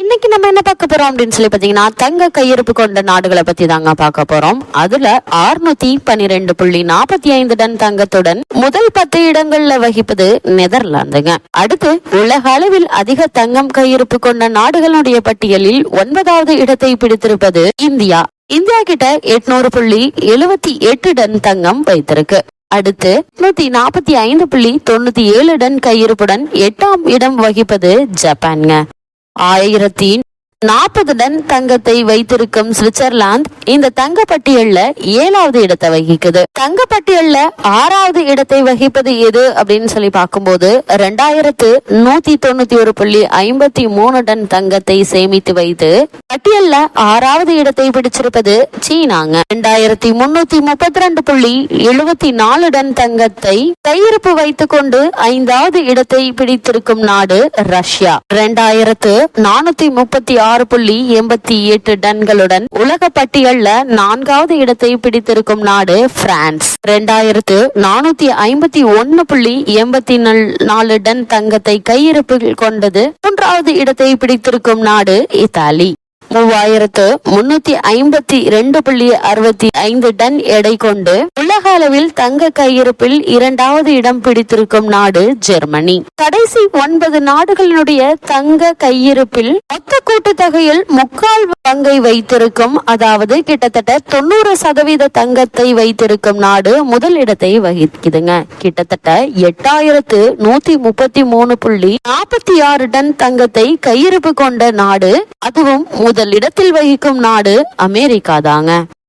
இன்னைக்கு நம்ம என்ன பார்க்க போறோம் அப்படின்னு சொல்லி பாத்தீங்கன்னா தங்க கையிருப்பு கொண்ட நாடுகளை பத்தி தாங்க பார்க்க போறோம். அதுல ஆறுநூத்தி பன்னிரெண்டு புள்ளி நாற்பத்தி ஐந்து டன் தங்கத்துடன் முதல் பத்து இடங்கள்ல வகிப்பது நெதர்லாந்துங்க. அடுத்து உலக அளவில் அதிக தங்கம் கையிருப்பு கொண்ட நாடுகளுடைய பட்டியலில் ஒன்பதாவது இடத்தை பிடித்திருப்பது இந்தியா. இந்தியா கிட்ட எட்நூறு புள்ளி எழுவத்தி எட்டு டன் தங்கம் வைத்திருக்கு. அடுத்து நூத்தி நாற்பத்தி ஐந்து புள்ளி தொண்ணூத்தி ஏழு டன் கையிருப்புடன் எட்டாம் இடம் வகிப்பது ஜப்பான்ங்க. ஆயிரத்தி நாற்பது டன் தங்கத்தை வைத்திருக்கும் சுவிட்சர்லாந்து இந்த தங்க பட்டியல்ல ஏழாவது இடத்தை வகிக்குது. தங்க பட்டியல்ல ஆறாவது இடத்தை வகிப்பது எது அப்படின்னு சொல்லி பார்க்கும்போது ரெண்டாயிரத்து நூத்தி தொண்ணூத்தி ஒரு புள்ளி ஐம்பத்தி மூணு டன் தங்கத்தை சேமித்து வைத்து பட்டியல்ல ஆறாவது இடத்தை பிடிச்சிருப்பது சீனாங்க. ரெண்டாயிரத்தி முன்னூத்தி முப்பத்தி ரெண்டு புள்ளி எழுபத்தி நாலு டன் தங்கத்தை கையிருப்பு வைத்துக் கொண்டு ஐந்தாவது இடத்தை பிடித்திருக்கும் நாடு ரஷ்யா. ரெண்டாயிரத்து நானூத்தி முப்பத்தி ஆறு புள்ளி எண்பத்தி எட்டு டன்களுடன் உலக பட்டியல்ல நான்காவது இடத்தை பிடித்திருக்கும் நாடு பிரான்ஸ். இரண்டாயிரத்து நானூத்தி ஐம்பத்தி ஒன்னு புள்ளி எண்பத்தி நாலு டன் தங்கத்தை கையிருப்பில் கொண்டது மூன்றாவது இடத்தை பிடித்திருக்கும் நாடு இத்தாலி. மூவாயிரத்து முன்னூத்தி ஐம்பத்தி இரண்டு புள்ளி அறுபத்தி ஐந்து டன் எடை கொண்டு உலக அளவில் தங்க கையிருப்பில் இரண்டாவது இடம் பிடித்திருக்கும் நாடு ஜெர்மனி. கடைசி ஒன்பது நாடுகளினுடைய தங்க கையிருப்பில் மொத்த கூட்டுத்தொகையில் முக்கால் பங்கை வைத்திருக்கும் அதாவது கிட்டத்தட்ட தொண்ணூறு சதவீத தங்கத்தை வைத்திருக்கும் நாடு முதல் இடத்தை வகிக்குதுங்க. கிட்டத்தட்ட எட்டாயிரத்து நூத்தி முப்பத்தி மூணு புள்ளி நாற்பத்தி ஆறு டன் தங்கத்தை கையிருப்பு கொண்ட நாடு அதுவும் முதல் இடத்தில் வகிக்கும் நாடு அமெரிக்கா தாங்க